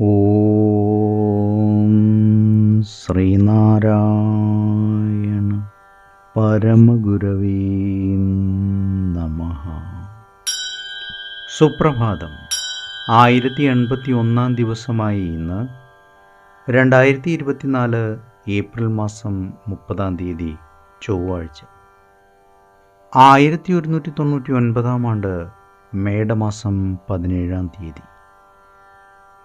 ഓം ശ്രീനാരായണ പരമഗുരവീ നമ. സുപ്രഭാതം. ആയിരത്തി എൺപത്തി ഒന്നാം ദിവസമായി ഇന്ന് രണ്ടായിരത്തി ഇരുപത്തിനാല് ഏപ്രിൽ മാസം മുപ്പതാം തീയതി ചൊവ്വാഴ്ച. ആയിരത്തി ഒരുന്നൂറ്റി തൊണ്ണൂറ്റി ഒൻപതാം ആണ്ട് മേടമാസം പതിനേഴാം തീയതി.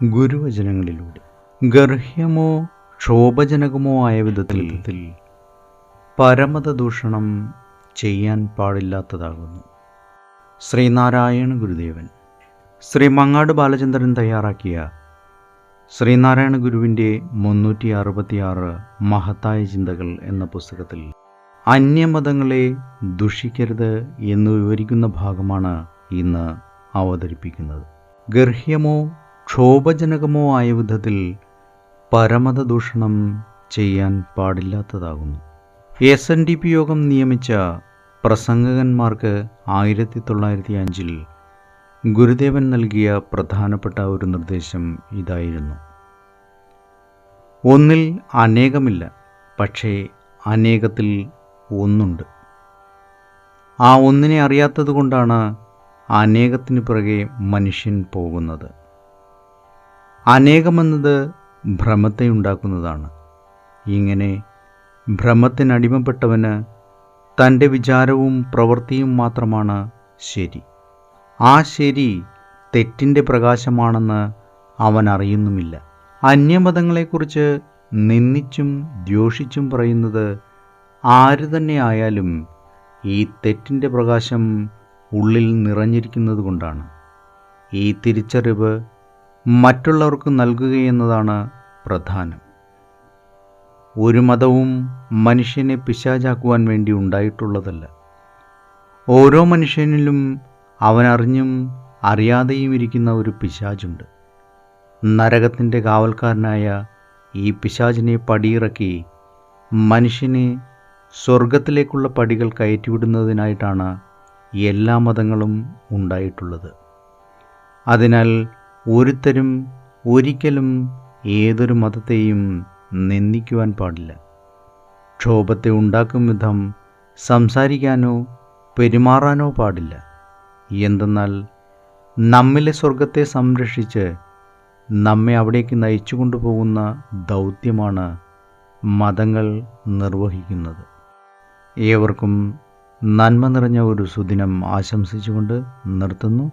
ഗുരുവചനങ്ങളിലൂടെ. ഗർഹ്യമോ ക്ഷോഭജനകമോ ആയ വിധത്തിൽ പരമത ദൂഷണം ചെയ്യാൻ പാടില്ലാത്തതാകുന്നു. ശ്രീനാരായണ ഗുരുദേവൻ ശ്രീ മങ്ങാട് ബാലചന്ദ്രൻ തയ്യാറാക്കിയ ശ്രീനാരായണ ഗുരുവിന്റെ മുന്നൂറ്റി അറുപത്തിയാറ് മഹത്തായ ചിന്തകൾ എന്ന പുസ്തകത്തിൽ അന്യമതങ്ങളെ ദുഷിക്കരുത് എന്ന് വിവരിക്കുന്ന ഭാഗമാണ് ഇന്ന് അവതരിപ്പിക്കുന്നത്. ഗർഹ്യമോ ക്ഷോഭജനകമോ ആയ വിധത്തിൽ പരമത ദൂഷണം ചെയ്യാൻ പാടില്ലാത്തതാകുന്നു. എസ് എൻ ഡി പി യോഗം നിയമിച്ച പ്രസംഗകന്മാർക്ക് ആയിരത്തി തൊള്ളായിരത്തി അഞ്ചിൽ ഗുരുദേവൻ നൽകിയ പ്രധാനപ്പെട്ട ഒരു നിർദ്ദേശം ഇതായിരുന്നു. ഒന്നിൽ അനേകമില്ല പക്ഷേ അനേകത്തിൽ ഒന്നുണ്ട്. ആ ഒന്നിനെ അറിയാത്തത് കൊണ്ടാണ് അനേകത്തിന് പുറകെ മനുഷ്യൻ പോകുന്നത്. അനേകമെന്നത് ഭ്രമത്തെ ഉണ്ടാക്കുന്നതാണ്. ഇങ്ങനെ ഭ്രമത്തിനടിമപ്പെട്ടവന് തന്റെ വിചാരവും പ്രവൃത്തിയും മാത്രമാണ് ശരി. ആ ശരി തെറ്റിന്റെ പ്രകാശമാണെന്ന് അവൻ അറിയുന്നുമില്ല. അന്യമതങ്ങളെക്കുറിച്ച് നിന്ദിച്ചും ദ്യോഷിച്ചും പറയുന്നത് ആര് തന്നെ ആയാലും ഈ തെറ്റിന്റെ പ്രകാശം ഉള്ളിൽ നിറഞ്ഞിരിക്കുന്നത് കൊണ്ടാണ് ഈ തിരിച്ചറിവ് മറ്റുള്ളവർക്ക് നൽകുകയെന്നതാണ് പ്രധാനം. ഒരു മതവും മനുഷ്യനെ പിശാചാക്കുവാൻ വേണ്ടി ഉണ്ടായിട്ടുള്ളതല്ല. ഓരോ മനുഷ്യനിലും അവനറിഞ്ഞും അറിയാതെയും ഇരിക്കുന്ന ഒരു പിശാചുണ്ട്. നരകത്തിന്റെ കാവൽക്കാരനായ ഈ പിശാചിനെ പടിയിറക്കി മനുഷ്യനെ സ്വർഗത്തിലേക്കുള്ള പടികൾ കയറ്റിവിടുന്നതിനായിട്ടാണ് എല്ലാ മതങ്ങളും ഉണ്ടായിട്ടുള്ളത്. അതിനാൽ ഒരുത്തരും ഒരിക്കലും ഏതൊരു മതത്തെയും നിന്ദിക്കുവാൻ പാടില്ല. ക്ഷോഭത്തെ ഉണ്ടാക്കും വിധം സംസാരിക്കാനോ പെരുമാറാനോ പാടില്ല. എന്തെന്നാൽ നമ്മിലെ സ്വർഗത്തെ സംരക്ഷിച്ച് നമ്മെ അവിടേക്ക് നയിച്ചു കൊണ്ടുപോകുന്ന ദൗത്യമാണ് മതങ്ങൾ നിർവഹിക്കുന്നത്. ഏവർക്കും നന്മ നിറഞ്ഞ ഒരു സുദിനം ആശംസിച്ചുകൊണ്ട് നിർത്തുന്നു.